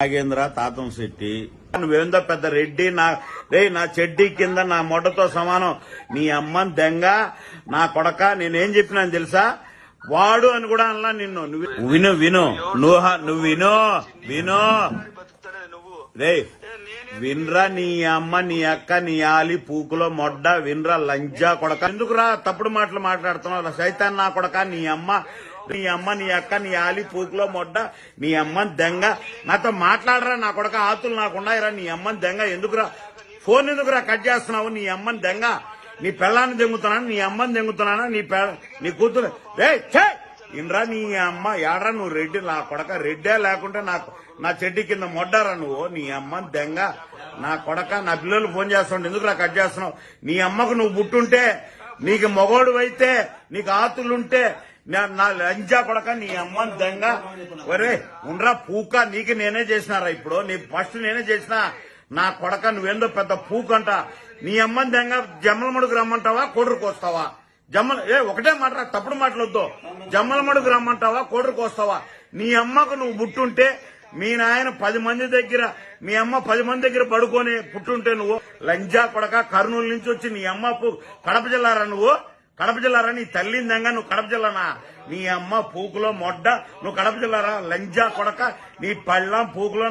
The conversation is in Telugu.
నాగేంద్ర తాతం శెట్టి. నువ్వేందో పెద్ద రెడ్డి నా రే నా చెడ్డి కింద నా మొడ్డతో సమానం. నీ అమ్మని దెంగ నా కొడక నేనేం చెప్పినాను తెలుసా? వాడు అని కూడా అనలా నిన్ను. నువ్వు విను విను నువ్వు నువ్వు విను విను. నువ్వు రే విన్రా నీ అమ్మ నీ అక్క నీ ఆలి పూకులో మొడ్డ వినరా లంజా కొడక. ఎందుకురా తప్పుడు మాటలు మాట్లాడుతున్నావు? సైతాన్ నా కొడక నీ అమ్మ నీ అమ్మ నీ అక్క నీ ఆలి పూకులో మొడ్డ నీ అమ్మని దెంగ. నాతో మాట్లాడరా నా కొడక ఆతులు నాకుండాయిరా నీ అమ్మని దెంగ. ఎందుకురా? ఫోన్ ఎందుకురా కట్ చేస్తున్నావు? నీ అమ్మని దెంగ. నీ పిల్లాన్ని దెంగుతున్నాను? నీ అమ్మని దెంగుతున్నానా? నీ పె నీ కూతురు. రే ఛే! ఇంద్రా నీ అమ్మ ఏడ్రా నువ్వు రెడ్డి? నా కొడక రెడ్డే లేకుంటే నాకు నా చెడ్డి కింద మొడ్డారా నువ్వు? నీ అమ్మని దెంగ. నా కొడక నా పిల్లలు ఫోన్ చేస్తుంటే ఎందుకు నా కట్ చేస్తున్నావు? నీ అమ్మకు నువ్వు పుట్టుంటే నీకు మొగోడు అయితే నీకు ఆతులుంటే నా- లంజా కొడక నీ అమ్మని దెంగ ఒరే ఉండ్రా పూక నీకు నేనే చేసినారా ఇప్పుడు? నీ ఫస్ట్ నేనే చేసిన. నా కొడక నువ్వేందో పెద్ద పూకంట నీ అమ్మని దెంగ జమ్మలమడుకు రమ్మంటావా కోడరుకు వస్తావా? జమ్మల ఏ ఒకటే మాట తప్పుడు మాటలొద్దు. జమ్మలమడుకు రమ్మంటావా కోడరుకు వస్తావా? నీ అమ్మకు నువ్వు పుట్టుంటే మీ నాయన పది మంది దగ్గర మీ అమ్మ పది మంది దగ్గర పడుకొని పుట్టుంటే నువ్వు లంజా కొడక కర్నూలు నుంచి వచ్చి నీ అమ్మ కడప జిల్లారా నువ్వు? కడప జిల్లారా నీ తల్లిందంగా నువ్వు కడప జిల్లానా? నీ అమ్మ పూకులో మొడ్డ నువ్వు కడప జిల్లారా? లంజా కొడక నీ పళ్ళం పూకులో